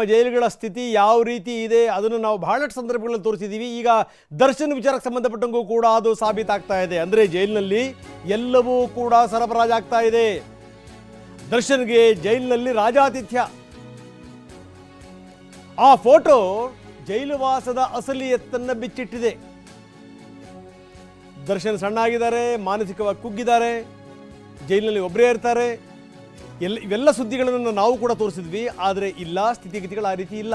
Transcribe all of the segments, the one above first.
ನಮ್ಮ ಜೈಲುಗಳ ಸ್ಥಿತಿ ಯಾವ ರೀತಿ ಇದೆ ಅದನ್ನು ನಾವು ಬಹಳಷ್ಟು ಸಂದರ್ಭಗಳಲ್ಲಿ ತೋರಿಸಿದ್ದೀವಿ. ಈಗ ದರ್ಶನ್ ವಿಚಾರಕ್ಕೆ ಸಂಬಂಧಪಟ್ಟಂಗೂ ಕೂಡ ಅದು ಸಾಬೀತಾಗ್ತಾ ಇದೆ. ಅಂದರೆ ಜೈಲಿನಲ್ಲಿ ಎಲ್ಲವೂ ಕೂಡ ಸರಬರಾಜಾಗ್ತಾ ಇದೆ. ದರ್ಶನ್ಗೆ ಜೈಲಿನಲ್ಲಿ ರಾಜಾತಿಥ್ಯ. ಆ ಫೋಟೋ ಜೈಲುವಾಸದ ಅಸಲಿಯತ್ತನ್ನು ಬಿಚ್ಚಿಟ್ಟಿದೆ. ದರ್ಶನ್ ಸಣ್ಣಾಗಿದ್ದಾರೆ, ಮಾನಸಿಕವಾಗಿ ಕುಗ್ಗಿದ್ದಾರೆ, ಜೈಲಿನಲ್ಲಿ ಒಬ್ಬರೇ ಇರ್ತಾರೆ. ಎಲ್ಲ ಇವೆಲ್ಲ ಸುದ್ದಿಗಳನ್ನು ನಾವು ಕೂಡ ತೋರಿಸಿದ್ವಿ, ಆದರೆ ಇಲ್ಲ, ಸ್ಥಿತಿಗತಿಗಳು ಆ ರೀತಿ ಇಲ್ಲ.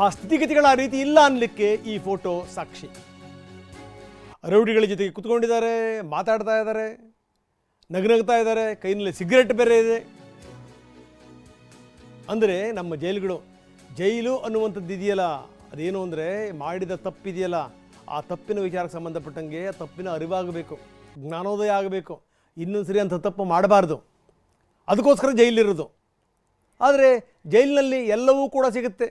ಆ ಸ್ಥಿತಿಗತಿಗಳ ಆ ರೀತಿ ಇಲ್ಲ ಅನ್ಲಿಕ್ಕೆ ಈ ಫೋಟೋ ಸಾಕ್ಷಿ. ರೌಡಿಗಳ ಜೊತೆಗೆ ಕುತ್ಕೊಂಡಿದ್ದಾರೆ, ಮಾತಾಡ್ತಾ ಇದ್ದಾರೆ, ನಗನಗ್ತಾ ಇದ್ದಾರೆ, ಕೈನಲ್ಲಿ ಸಿಗರೆಟ್ ಬೇರೆ ಇದೆ. ಅಂದರೆ ನಮ್ಮ ಜೈಲುಗಳು, ಜೈಲು ಅನ್ನುವಂಥದ್ದು ಇದೆಯಲ್ಲ, ಅದೇನು ಅಂದರೆ ಮಾಡಿದ ತಪ್ಪಿದೆಯಲ್ಲ, ಆ ತಪ್ಪಿನ ವಿಚಾರಕ್ಕೆ ಸಂಬಂಧಪಟ್ಟಂಗೆ ತಪ್ಪಿನ ಅರಿವಾಗಬೇಕು, ಜ್ಞಾನೋದಯ ಆಗಬೇಕು. ಇನ್ನೊಂದು ಸರಿ ಅಂಥ ತಪ್ಪು ಮಾಡಬಾರ್ದು. ಅದಕ್ಕೋಸ್ಕರ ಜೈಲಿರೋದು. ಆದರೆ ಜೈಲಿನಲ್ಲಿ ಎಲ್ಲವೂ ಕೂಡ ಸಿಗುತ್ತೆ.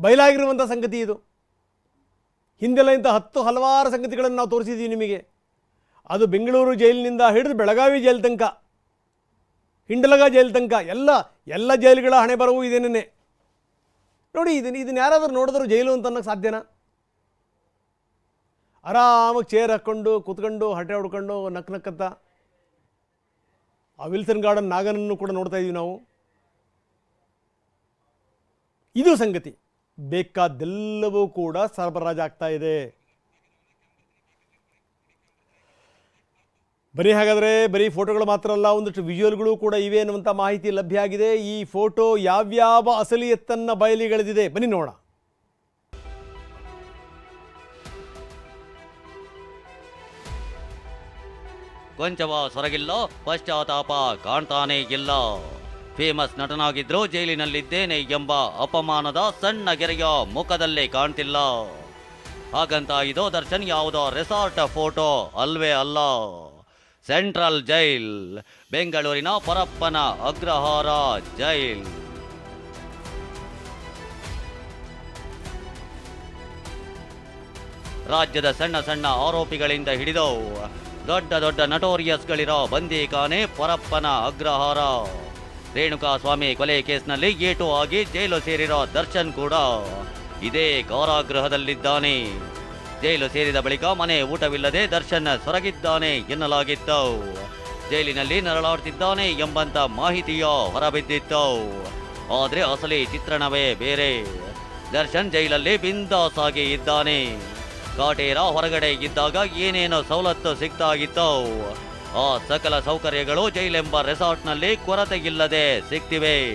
ಬಯಲಾಗಿರುವಂಥ ಸಂಗತಿ ಇದು. ಹಿಂದೆಲ್ಲ ಇಂಥ ಹತ್ತು ಹಲವಾರು ಸಂಗತಿಗಳನ್ನು ನಾವು ತೋರಿಸಿದ್ದೀವಿ ನಿಮಗೆ. ಅದು ಬೆಂಗಳೂರು ಜೈಲಿನಿಂದ ಹಿಡಿದು ಬೆಳಗಾವಿ ಜೈಲು ತನಕ. ಹಿಂಡಲಗ ಜೈಲು ತನಕ ಎಲ್ಲ ಎಲ್ಲ ಜೈಲುಗಳ ಹಣೆ ಬರವು ಇದೇನೇ ನೋಡಿ ಇದನ್ನ ಇದನ್ನ ಯಾರಾದರೂ ನೋಡಿದ್ರು ಜೈಲು ಅಂತ ಅನ್ನೋಕ್ಕೆ ಸಾಧ್ಯನಾ? ಆರಾಮಾಗಿ ಚೇರ್ ಹಾಕ್ಕೊಂಡು ಕೂತ್ಕೊಂಡು ಹಟೆ ಹೊಡ್ಕೊಂಡು, ನಕ್ ನಕ್ಕತ್ತ ಆ ವಿಲ್ಸನ್ ಗಾರ್ಡನ್ ನಾಗನನ್ನು ಕೂಡ ನೋಡ್ತಾ ಇದ್ದೀವಿ ನಾವು. ಇದು ಸಂಗತಿ. ಬೇಕಾದ್ದೆಲ್ಲವೂ ಕೂಡ ಸರಬರಾಜಾಗ್ತಾ ಇದೆ. ಬರೀ ಹಾಗಾದರೆ ಬರೀ ಫೋಟೋಗಳು ಮಾತ್ರ ಅಲ್ಲ, ಒಂದಷ್ಟು ವಿಜುವಲ್ಗಳು ಕೂಡ ಇವೆ ಅನ್ನುವಂಥ ಮಾಹಿತಿ ಲಭ್ಯ ಆಗಿದೆ. ಈ ಫೋಟೋ ಯಾವ್ಯಾವ ಅಸಲಿಯತ್ತನ್ನು ಬಯಲಿಗೆಳೆದಿದೆ? ಬನ್ನಿ ನೋಡ ಕೊಂಚವ ಸೊರಗಿಲ್ಲ, ಪಶ್ಚಾತ್ತಾಪ ಕಾಣ್ತಾನೇ ಇಲ್ಲ. ಫೇಮಸ್ ನಟನಾಗಿದ್ರು ಜೈಲಿನಲ್ಲಿದ್ದೇನೆ ಎಂಬ ಅಪಮಾನದ ಸಣ್ಣ ಗೆರೆಯ ಮುಖದಲ್ಲೇ ಕಾಣ್ತಿಲ್ಲ. ಹಾಗಂತ ಇದು ದರ್ಶನ್ ಯಾವುದೋ ರೆಸಾರ್ಟ್ ಫೋಟೋ ಅಲ್ವೇ ಅಲ್ಲ. ಸೆಂಟ್ರಲ್ ಜೈಲ್, ಬೆಂಗಳೂರಿನ ಪರಪ್ಪನ ಅಗ್ರಹಾರ ಜೈಲ್. ರಾಜ್ಯದ ಸಣ್ಣ ಸಣ್ಣ ಆರೋಪಿಗಳಿಂದ ಹಿಡಿದು ದೊಡ್ಡ ದೊಡ್ಡ ನಟೋರಿಯಸ್ಗಳಿರೋ ಬಂದೀಖಾನೆ ಪರಪ್ಪನ ಅಗ್ರಹಾರ. ರೇಣುಕಾ ಸ್ವಾಮಿ ಕೊಲೆ ಕೇಸ್ನಲ್ಲಿ ಏಟು ಆಗಿ ಜೈಲು ಸೇರಿರೋ ದರ್ಶನ್ ಕೂಡ ಇದೇ ಕಾರಾಗೃಹದಲ್ಲಿದ್ದಾನೆ. ಜೈಲು ಸೇರಿದ ಬಳಿಕ ಮನೆ ಊಟವಿಲ್ಲದೆ ದರ್ಶನ್ ಸೊರಗಿದ್ದಾನೆ ಎನ್ನಲಾಗಿತ್ತು. ಜೈಲಿನಲ್ಲಿ ನರಳಾಡ್ತಿದ್ದಾನೆ ಎಂಬಂತ ಮಾಹಿತಿಯ ಹೊರಬಿದ್ದಿತ್ತು. ಆದರೆ ಅಸಲಿ ಚಿತ್ರಣವೇ ಬೇರೆ. ದರ್ಶನ್ ಜೈಲಲ್ಲಿ ಬಿಂದಾಸಾಗಿ ಇದ್ದಾನೆ. ಕಾಟೇರ ಹೊರಗಡೆ ಇದ್ದಾಗ ಏನೇನು ಸವಲತ್ತು ಸಿಗ್ತಾ ಇತ್ತು ಆ ಸಕಲ ಸೌಕರ್ಯಗಳು ಜೈಲೆಂಬ ರೆಸಾರ್ಟ್ನಲ್ಲಿ ಕೊರತೆ ಇಲ್ಲದೆ ಸಿಗ್ತಿವೆ.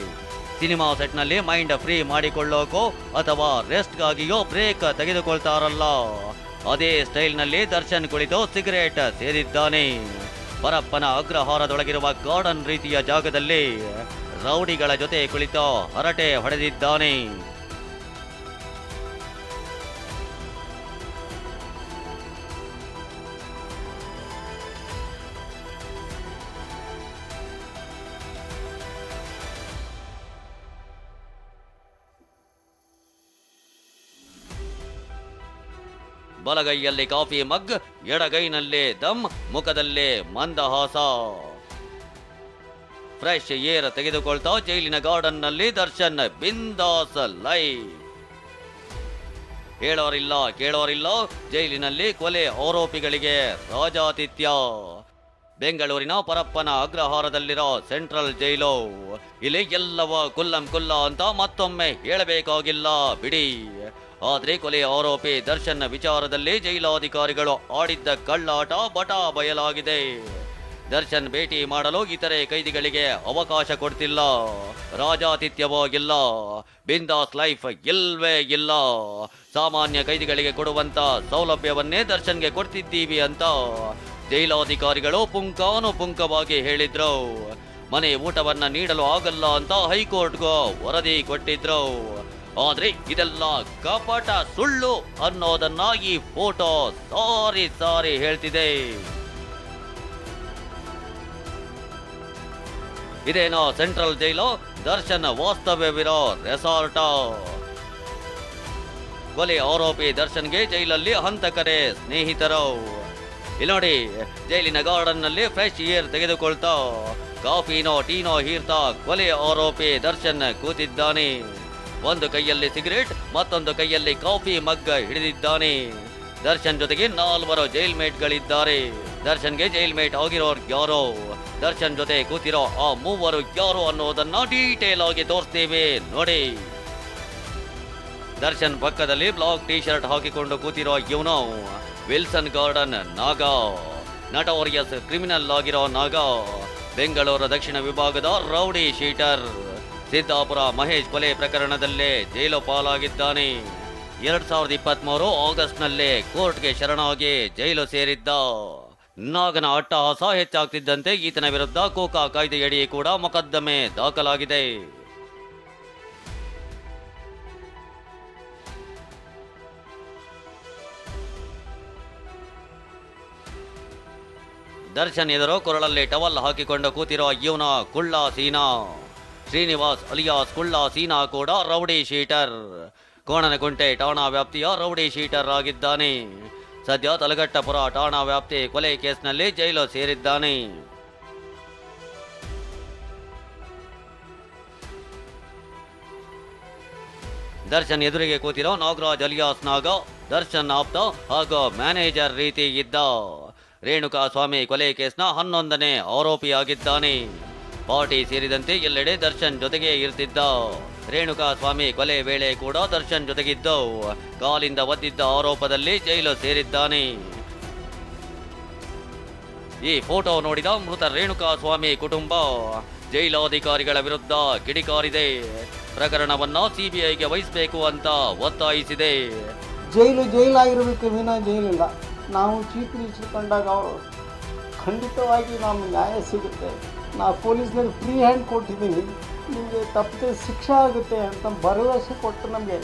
ಸಿನಿಮಾ ಸೆಟ್ನಲ್ಲಿ ಮೈಂಡ್ ಫ್ರೀ ಮಾಡಿಕೊಳ್ಳೋಕೋ ಅಥವಾ ರೆಸ್ಟ್ಗಾಗಿಯೋ ಬ್ರೇಕ್ ತೆಗೆದುಕೊಳ್ತಾರಲ್ಲ. ಅದೇ ಸ್ಟೈಲ್ನಲ್ಲಿ ದರ್ಶನ್ ಕುಳಿತು ಸಿಗರೇಟ್ ಸೇದಿದ್ದಾನೆ ಪರಪ್ಪನ ಅಗ್ರಹಾರದೊಳಗಿರುವ ಗಾರ್ಡನ್ ರೀತಿಯ ಜಾಗದಲ್ಲಿ ರೌಡಿಗಳ ಜೊತೆ ಕುಳಿತು ಹರಟೆ ಹೊಡೆದಿದ್ದಾನೆ. ಬಲಗೈಯಲ್ಲಿ ಕಾಫಿ ಮಗ್, ಎಡಗೈನಲ್ಲಿ ದಮ್, ಮುಖದಲ್ಲಿ ಮಂದಹಾಸ. ಫ್ರೆಶ್ ಏರ್ ತೆಗೆದುಕೊಳ್ತಾ ಜೈಲಿನ ಗಾರ್ಡನ್ನಲ್ಲಿ ದರ್ಶನ್ ಬಿಂದಾಸ ಲೈ ಹೇಳೋರಿಲ್ಲ, ಕೇಳೋರಿಲ್ಲ, ಜೈಲಿನಲ್ಲಿ ಕೊಲೆ ಆರೋಪಿಗಳಿಗೆ ರಾಜಾತಿಥ್ಯ. ಬೆಂಗಳೂರಿನ ಪರಪ್ಪನ ಅಗ್ರಹಾರದಲ್ಲಿರೋ ಸೆಂಟ್ರಲ್ ಜೈಲು. ಇಲ್ಲಿ ಎಲ್ಲವ ಕುಲ್ಲಂ ಕುಲ್ಲ ಅಂತ ಮತ್ತೊಮ್ಮೆ ಹೇಳಬೇಕಾಗಿಲ್ಲ, ಬಿಡಿ. ಆದ್ರೆ ಕೊಲೆ ಆರೋಪಿ ದರ್ಶನ್ ವಿಚಾರದಲ್ಲಿ ಜೈಲಾಧಿಕಾರಿಗಳು ಆಡಿದ್ದ ಕಳ್ಳಾಟ ಬಟ ಬಯಲಾಗಿದೆ. ದರ್ಶನ್ ಭೇಟಿ ಮಾಡಲು ಇತರೆ ಕೈದಿಗಳಿಗೆ ಅವಕಾಶ ಕೊಡ್ತಿಲ್ಲ. ರಾಜಾತಿಥ್ಯವಾಗಿಲ್ಲ. ಬಿಂದಾಸ್ ಲೈಫ್ ಇಲ್ವೇ ಇಲ್ಲ. ಸಾಮಾನ್ಯ ಕೈದಿಗಳಿಗೆ ಕೊಡುವಂತ ಸೌಲಭ್ಯವನ್ನೇ ದರ್ಶನ್ಗೆ ಕೊಡ್ತಿದ್ದೀವಿ ಅಂತ ಜೈಲಾಧಿಕಾರಿಗಳು ಪುಂಕಾನುಪುಂಕವಾಗಿ ಹೇಳಿದ್ರು. ಮನೆ ಊಟವನ್ನ ನೀಡಲು ಆಗಲ್ಲ ಅಂತ ಹೈಕೋರ್ಟ್ಗೂ ವರದಿ ಕೊಟ್ಟಿದ್ರು. ಆದ್ರೆ ಇದೆಲ್ಲ ಕಪಟ ಸುಳ್ಳು ಅನ್ನೋದನ್ನ ಈ ಫೋಟೋ ಸಾರಿ ಸಾರಿ ಹೇಳ್ತಿದೆ. ಇದೇನೋ ಸೆಂಟ್ರಲ್ ಜೈಲು? ದರ್ಶನ್ ವಾಸ್ತವ್ಯವಿರೋ ರೆಸಾರ್ಟ್. ಕೊಲೆ ಆರೋಪಿ ದರ್ಶನ್ಗೆ ಜೈಲಲ್ಲಿ ಹಂತಕರೇ ಸ್ನೇಹಿತರು. ಇಲ್ಲಿ ನೋಡಿ, ಜೈಲಿನ ಗಾರ್ಡನ್ನಲ್ಲಿ ಫ್ರೆಶ್ ಏರ್ ತೆಗೆದುಕೊಳ್ತಾ, ಕಾಫಿನೋ ಟೀನೋ ಹೀರ್ತಾ ಕೊಲೆ ಆರೋಪಿ ದರ್ಶನ್ ಕೂತಿದ್ದಾನೆ. ಒಂದು ಕೈಯಲ್ಲಿ ಸಿಗರೇಟ್, ಮತ್ತೊಂದು ಕೈಯಲ್ಲಿ ಕಾಫಿ ಮಗ್ಗ ಹಿಡಿದಿದ್ದಾನೆ. ದರ್ಶನ್ ಜೊತೆಗೆ ನಾಲ್ವರು ಜೈಲ್ ಮೇಟ್ಗಳಿದ್ದಾರೆ ದರ್ಶನ್ಗೆ ಜೈಲ್ ಮೇಟ್ ಆಗಿರೋರು ಯಾರೋ? ದರ್ಶನ್ ಜೊತೆ ಕೂತಿರೋ ಆ ಮೂವರು ಯಾರು ಅನ್ನೋದನ್ನ ಡೀಟೇಲ್ ಆಗಿ ತೋರಿಸ್ತೇವೆ. ನೋಡಿ. ದರ್ಶನ್ ಪಕ್ಕದಲ್ಲಿ ಬ್ಲಾಕ್ ಟಿ ಶರ್ಟ್ ಹಾಕಿಕೊಂಡು ಕೂತಿರೋ ಇವನು. Wilson garden Naga. Notorious criminal ಆಗಿರೋ ನಾಗಾ. ಬೆಂಗಳೂರು ದಕ್ಷಿಣ ವಿಭಾಗದ ರೌಡಿ ಶೀಟರ್. ಸಿದ್ದಾಪುರ ಮಹೇಶ್ ಕೊಲೆ ಪ್ರಕರಣದಲ್ಲೇ ಜೈಲು ಪಾಲಾಗಿದ್ದಾನೆ. ಎರಡ್ ಸಾವಿರದ ಇಪ್ಪತ್ಮೂರು ಆಗಸ್ಟ್ನಲ್ಲೇ ಕೋರ್ಟ್ಗೆ ಶರಣಾಗಿ ಜೈಲು ಸೇರಿದ್ದ ನಾಗನ ಅಟ್ಟಹಾಸ ಹೆಚ್ಚಾಗ್ತಿದ್ದಂತೆ ಈತನ ವಿರುದ್ಧ ಕೋಕಾ ಕಾಯ್ದೆಯಡಿ ಕೂಡ ಮೊಕದ್ದಮೆ ದಾಖಲಾಗಿದೆ. ದರ್ಶನ್ ಎದುರು ಕೊರಳಲ್ಲಿ ಟವಲ್ ಹಾಕಿಕೊಂಡು ಕೂತಿರುವ ಇವನ ಕುಳ್ಳ ಸೀನಾ. ಶ್ರೀನಿವಾಸ್ ಅಲಿಯಾಸ್ ಕುಳ್ಳ ಸೀನಾ ಕೂಡ ರೌಡಿ ಶೀಟರ್. ಕೋಣನಗುಂಟೆ ಠಾಣಾ ವ್ಯಾಪ್ತಿಯ ರೌಡಿ ಶೀಟರ್ ಆಗಿದ್ದಾನೆ. ಸದ್ಯ ತಲಗಟ್ಟಪುರ ಠಾಣಾ ವ್ಯಾಪ್ತಿ ಕೊಲೆ ಕೇಸ್ನಲ್ಲಿ ಜೈಲು ಸೇರಿದ್ದಾನೆ. ದರ್ಶನ್ ಎದುರಿಗೆ ಕೂತಿರೋ ನಾಗರಾಜ್ ಅಲಿಯಾಸ್ ನಾಗ, ದರ್ಶನ್ ಆಪ್ತ ಹಾಗೂ ಮ್ಯಾನೇಜರ್ ರೀತಿ ಇದ್ದ ರೇಣುಕಾ ಸ್ವಾಮಿ ಕೊಲೆ ಕೇಸ್ನ ಹನ್ನೊಂದನೇ ಆರೋಪಿಯಾಗಿದ್ದಾನೆ. ಪಾರ್ಟಿ ಸೇರಿದಂತೆ ಎಲ್ಲೆಡೆ ದರ್ಶನ್ ಜೊತೆಗೆ ಇರ್ತಿದ್ದ ರೇಣುಕಾ ಸ್ವಾಮಿ ಕೊಲೆ ವೇಳೆ ಕೂಡ ದರ್ಶನ್ ಜೊತೆಗಿದ್ದವು. ಕಾಲಿಂದ ಒದ್ದಿದ್ದ ಆರೋಪದಲ್ಲಿ ಜೈಲು ಸೇರಿದ್ದಾನೆ. ಈ ಫೋಟೋ ನೋಡಿದ ಮೃತ ರೇಣುಕಾ ಸ್ವಾಮಿ ಕುಟುಂಬ. ಜೈಲಾಧಿಕಾರಿಗಳ ವಿರುದ್ಧ ಕಿಡಿಕಾರಿದೆ. ಪ್ರಕರಣವನ್ನ ಸಿಬಿಐಗೆ ವಹಿಸಬೇಕು ಅಂತ ಒತ್ತಾಯಿಸಿದೆ. ಜೈಲು ಜೈಲಾಗಿರಬೇಕು ವಿನ ಜೈಲಿಲ್ಲ ನಾವು ಚೀಟಿ ಇಚ್ಚಿಕೊಂಡಾಗ ಖಂಡಿತವಾಗಿ ನಮ್ಗೆ ನ್ಯಾಯ ಸಿಗುತ್ತೆ. ನಾವು ಪೊಲೀಸ್ನಲ್ಲಿ ಫ್ರೀ ಹ್ಯಾಂಡ್ ಕೊಟ್ಟಿದ್ದೀವಿ ನಿಮಗೆ ತಪ್ಪದೆ ಶಿಕ್ಷೆ ಆಗುತ್ತೆ ಅಂತ ಭರವಸೆ ಕೊಟ್ಟು ನಮಗೆ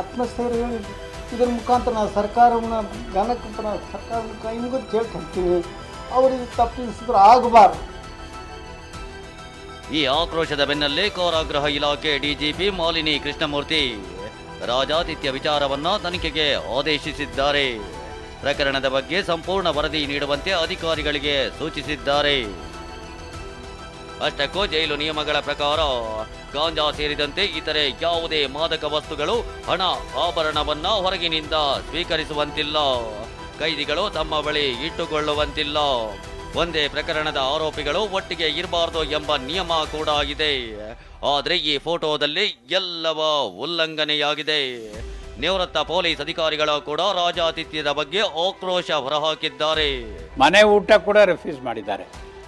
ಆತ್ಮಸ್ಥೈರ್ಯ ಇದ್ರ ಮುಖಾಂತರ ನಾವು ಸರ್ಕಾರವನ್ನು ಗಮನಕ್ಕೆ ಸರ್ಕಾರ ಮುಖ ನಿಮಗೂ ಕೇಳ್ಕೊಂತೀವಿ ಅವರಿಗೆ ತಪ್ಪಿಸಿದ್ರೆ ಆಗಬಾರ್ದು. ಈ ಆಕ್ರೋಶದ ಬೆನ್ನಲ್ಲೇ ಕಾರಾಗೃಹ ಇಲಾಖೆ ಡಿಜಿಪಿ ಮಾಲಿನಿ ಕೃಷ್ಣಮೂರ್ತಿ ರಾಜಾತಿಥ್ಯ ವಿಚಾರವನ್ನು ತನಿಖೆಗೆ ಆದೇಶಿಸಿದ್ದಾರೆ. ಪ್ರಕರಣದ ಬಗ್ಗೆ ಸಂಪೂರ್ಣ ವರದಿ ನೀಡುವಂತೆ ಅಧಿಕಾರಿಗಳಿಗೆ ಸೂಚಿಸಿದ್ದಾರೆ. ಅಷ್ಟಕ್ಕೂ ಜೈಲು ನಿಯಮಗಳ ಪ್ರಕಾರ ಗಾಂಜಾ ಸೇರಿದಂತೆ ಇತರೆ ಯಾವುದೇ ಮಾದಕ ವಸ್ತುಗಳು ಹಣ, ಆಭರಣವನ್ನ ಹೊರಗಿನಿಂದ ಸ್ವೀಕರಿಸುವಂತಿಲ್ಲ. ಕೈದಿಗಳು ತಮ್ಮ ಬಳಿ ಇಟ್ಟುಕೊಳ್ಳುವಂತಿಲ್ಲ. ಒಂದೇ ಪ್ರಕರಣದ ಆರೋಪಿಗಳು ಒಟ್ಟಿಗೆ ಇರಬಾರದು ಎಂಬ ನಿಯಮ ಕೂಡ ಇದೆ. ಆದರೆ ಈ ಫೋಟೋದಲ್ಲಿ ಎಲ್ಲವ ಉಲ್ಲಂಘನೆಯಾಗಿದೆ. ನಿವೃತ್ತ ಪೊಲೀಸ್ ಅಧಿಕಾರಿಗಳ ಕೂಡ ರಾಜಾತಿಥ್ಯದ ಬಗ್ಗೆ ಆಕ್ರೋಶ ಹೊರಹಾಕಿದ್ದಾರೆ. ಮನೆ ಊಟ ಕೂಡ ರೆಫ್ಯೂಸ್ ಮಾಡಿದ್ದಾರೆ.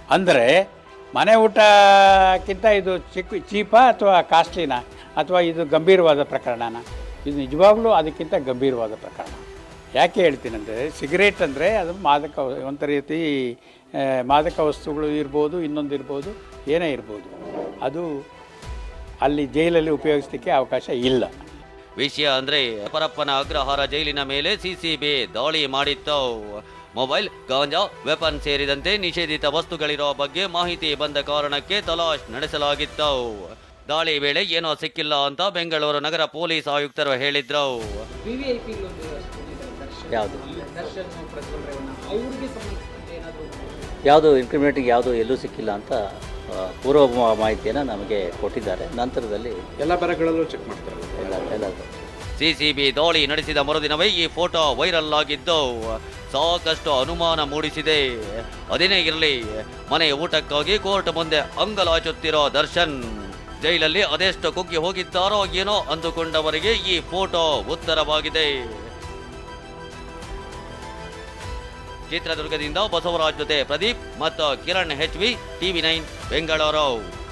ಅಂದರೆ ಮನೆ ಊಟಕ್ಕಿಂತ ಇದು ಚಿಕ್ಕ ಚೀಪಾ ಅಥವಾ ಕಾಸ್ಟ್ಲಿನ ಅಥವಾ ಇದು ಗಂಭೀರವಾದ ಪ್ರಕರಣನ? ಇದು ನಿಜವಾಗ್ಲೂ ಅದಕ್ಕಿಂತ ಗಂಭೀರವಾದ ಪ್ರಕರಣ. ಯಾಕೆ ಹೇಳ್ತೀನಂದರೆ, ಸಿಗರೇಟ್ ಅಂದರೆ ಅದು ಮಾದಕ ಒಂದು ರೀತಿ ಮಾದಕ ವಸ್ತುಗಳು ಇರ್ಬೋದು, ಇನ್ನೊಂದು ಇರ್ಬೋದು, ಏನೇ ಇರ್ಬೋದು. ಅದು ಅಲ್ಲಿ ಜೈಲಲ್ಲಿ ಉಪಯೋಗಿಸಲಿಕ್ಕೆ ಅವಕಾಶ ಇಲ್ಲ. ವಿಷಯ ಅಂದರೆ ಅಪರಪ್ಪನ ಅಗ್ರಹಾರ ಜೈಲಿನ ಮೇಲೆ ಸಿಸಿಬಿ ದಾಳಿ ಮಾಡಿತ್ತು. ಮೊಬೈಲ್ ಗಾಂಜಾ ವೆಪನ್ ಸೇರಿದಂತೆ ನಿಷೇಧಿತ ವಸ್ತುಗಳಿರೋ ಬಗ್ಗೆ ಮಾಹಿತಿ ಬಂದ ಕಾರಣಕ್ಕೆ ತಲಾಶ್ ನಡೆಸಲಾಗಿತ್ತು ದಾಳಿ ವೇಳೆ ಏನೋ ಸಿಕ್ಕಿಲ್ಲ ಅಂತ ಬೆಂಗಳೂರು ನಗರ ಪೊಲೀಸ್ ಆಯುಕ್ತರು ಹೇಳಿದ್ರು. ಯಾವುದು? ಯಾವುದು ಇನ್ಕ್ರಿಮಿನೇಟಿಂಗ್ ಯಾವುದು ಎಲ್ಲೂ ಸಿಕ್ಕಿಲ್ಲ ಅಂತ ಪೂರ್ವ ಮಾಹಿತಿಯನ್ನು ನಮಗೆ ಕೊಟ್ಟಿದ್ದಾರೆ. ನಂತರದಲ್ಲಿ ಎಲ್ಲ ಬರಗಳಲ್ಲೂ ಚೆಕ್ ಮಾಡ್ತಾರೆ. ಎಲ್ಲ ಎಲ್ಲ. ಸಿಸಿಬಿ ದಾಳಿ ನಡೆಸಿದ ಮರುದಿನವೇ ಈ ಫೋಟೋ ವೈರಲ್ ಆಗಿದ್ದು ಸಾಕಷ್ಟು ಅನುಮಾನ ಮೂಡಿಸಿದೆ. ಅದೇನೇ ಇರಲಿ, ಮನೆ ಊಟಕ್ಕಾಗಿ ಕೋರ್ಟ್ ಮುಂದೆ ಅಂಗಲಾಚುತ್ತಿರೋ ದರ್ಶನ್. ಜೈಲಲ್ಲಿ ಅದೆಷ್ಟು ಕುಗ್ಗಿ ಹೋಗಿದ್ದಾರೋ ಏನೋ ಅಂದುಕೊಂಡವರಿಗೆ ಈ ಫೋಟೋ ಉತ್ತರವಾಗಿದೆ. ಚಿತ್ರದುರ್ಗದಿಂದ ಬಸವರಾಜ್ ಜೊತೆ ಪ್ರದೀಪ್ ಮತ್ತು Kiran H V, TV nine, Bengaluru.